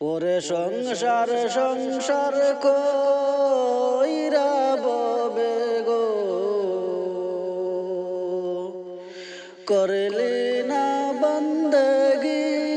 ওরে সংসার সংসার কইরা ববে গো। করলি না বন্দগি।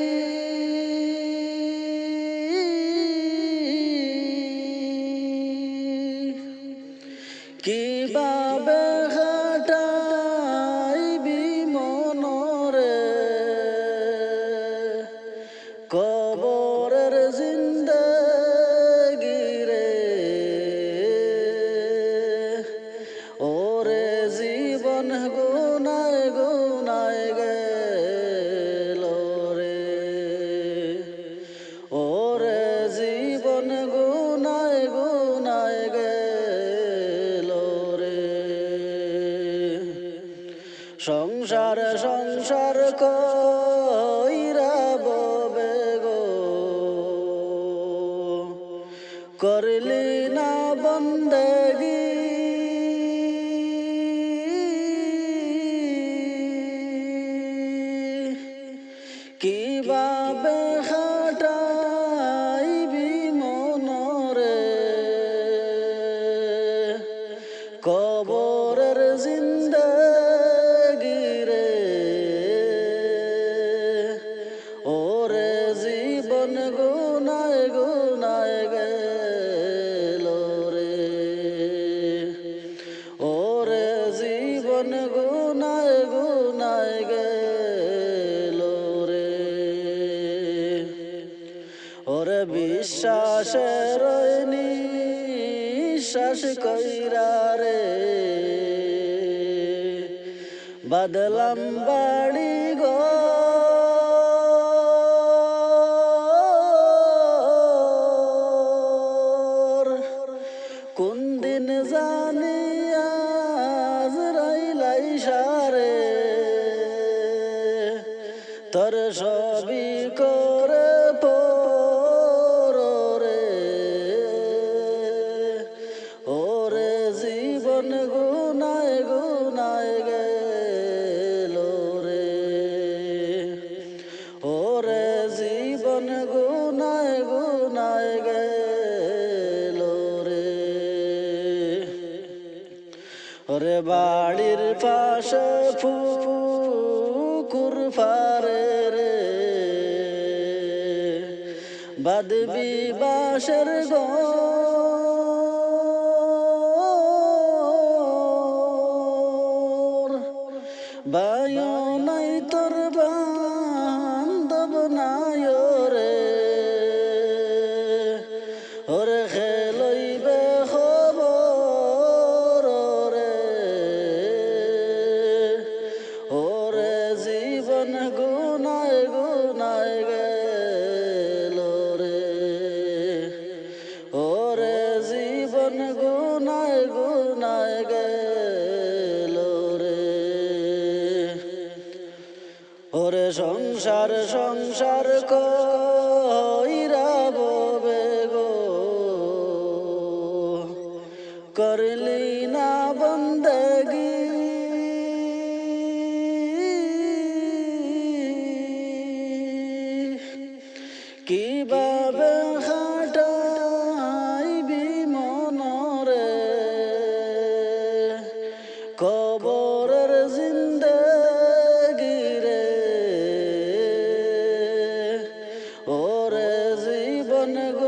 সংসার সংসার কইরা গো। করলি না বন্দগি। মনরে। কবরের জীবন গুনায় গুনায় গেল রে। ওরে বিশ্বাসের নিশ্বাস কইরা রে। বদলাম বাড়ি গো তোর সবই করে পরে ওরে জীবন গুনায় গুনায় গেল রে। ওরে জীবন গুনায় গুনায় গেল রে। ওরে বাড়ির পাশে ফুকুর ফারে রে বাদবি বাসর গো। বায়ু নাই তোর বান্ধব সংসার সংসার কইরা ববে গো। করলি না বন্দগি। কীভাবে খাটাইবি মনরে? কবরের জিন্দ